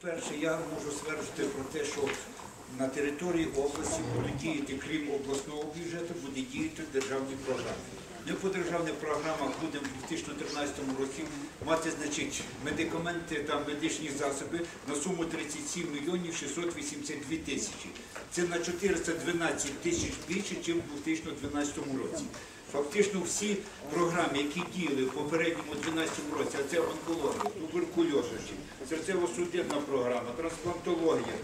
Перше, я можу стверджувати про те, що на території області будуть діяти, крім обласного бюджету, буде діяти державні програми. Ми по державних програмах будемо в 2013 році мати значить, медикаменти та медичні засоби на суму 37 мільйонів 682 тисячі. Це на 412 тисяч більше, ніж у 2012 році. Фактично всі програми, які діяли в попередньому 2012 році, а це онкологія, туберкульоза, серцево-судинна програма, трансплантологія,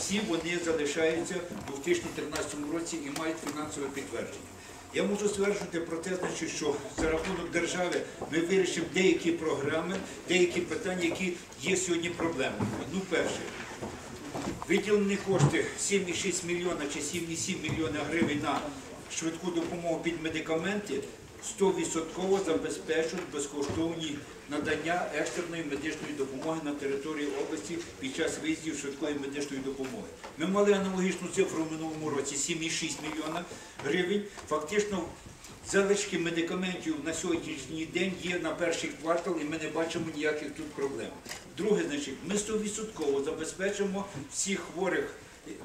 всі вони залишаються у 2013 році і мають фінансове підтвердження. Я можу стверджувати про те, що за рахунок держави ми вирішимо деякі програми, деякі питання, які є сьогодні проблемами. Ну, перше, виділені кошти 7,6 мільйона чи 7,7 мільйона гривень на швидку допомогу під медикаменти 100% забезпечують безкоштовні надання екстреної медичної допомоги на території області під час виїздів швидкої медичної допомоги. Ми мали аналогічну цифру в минулому році 7,6 мільйона гривень. Фактично залишки медикаментів на сьогоднішній день є на перший квартал, і ми не бачимо ніяких тут проблем. Друге, значить, ми 100% забезпечимо всіх хворих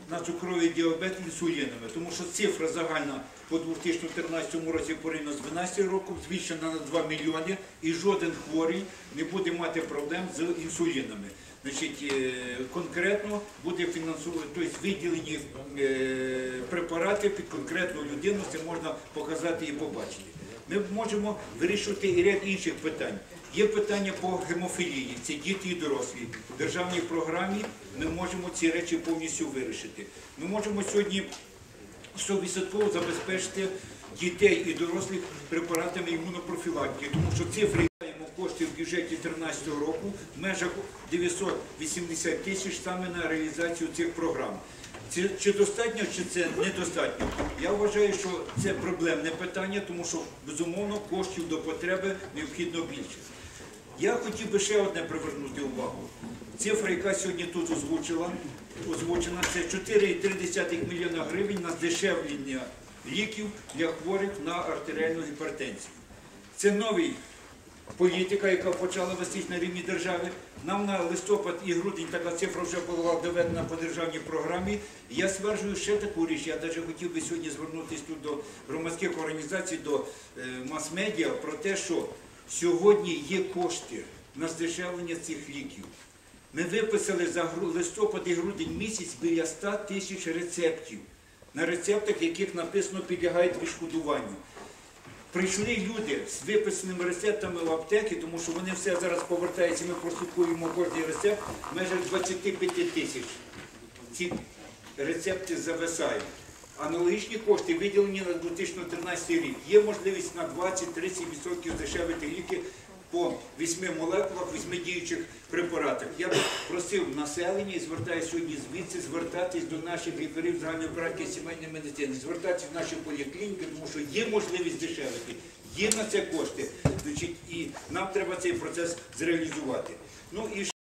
на цукровий діабет інсулінами, тому що цифра загальна по 2014 році порівняно з 2012 роком збільшена на 2 мільйони, і жоден хворий не буде мати проблем з інсулінами. Значить, е, конкретно буде фінансувати, тобто виділені е, препарати під конкретну людину, це можна показати і побачити. Ми можемо вирішувати і ряд інших питань. Є питання по гемофілії, це діти і дорослі. В державній програмі ми можемо ці речі повністю вирішити. Ми можемо сьогодні 100% забезпечити дітей і дорослих препаратами імунопрофілактики, тому що цифри маємо кошти в бюджеті 2013 року в межах 980 тисяч саме на реалізацію цих програм. Чи, чи достатньо, чи це недостатньо? Я вважаю, що це проблемне питання, тому що безумовно коштів до потреби необхідно більше. Я хотів би ще одне привернути увагу. Цифра, яка сьогодні тут озвучила, озвучена, це 4,3 мільйона гривень на здешевлення ліків для хворих на артеріальну гіпертензію. Це новий політика, яка почала вестись на рівні держави. Нам на листопад і грудень така цифра вже була доведена по державній програмі. Я стверджую ще таку річ. Я навіть хотів би сьогодні звернутися тут до громадських організацій, до е, мас-медіа про те, що сьогодні є кошти на здешевлення цих ліків. Ми виписали за листопад і грудень місяць біля 100 тисяч рецептів, на рецептах, яких написано підлягають відшкодуванню. Прийшли люди з виписаними рецептами в аптеки, тому що вони все зараз повертаються, ми прослідкуємо кожний рецепт майже 25 тисяч. Ці рецепти зависають. Аналогічні кошти виділені на 2013 рік. Є можливість на 20-30% здешевити ліки по вісьми молекулах, вісьми діючих препаратах. Я б просив населення і звертаюся сьогодні звідси, звертатись до наших лікарів загальної практики сімейної медицини, звертатись в наші поліклініки, тому що є можливість дешевити, є на це кошти. І нам треба цей процес зреалізувати. Ну і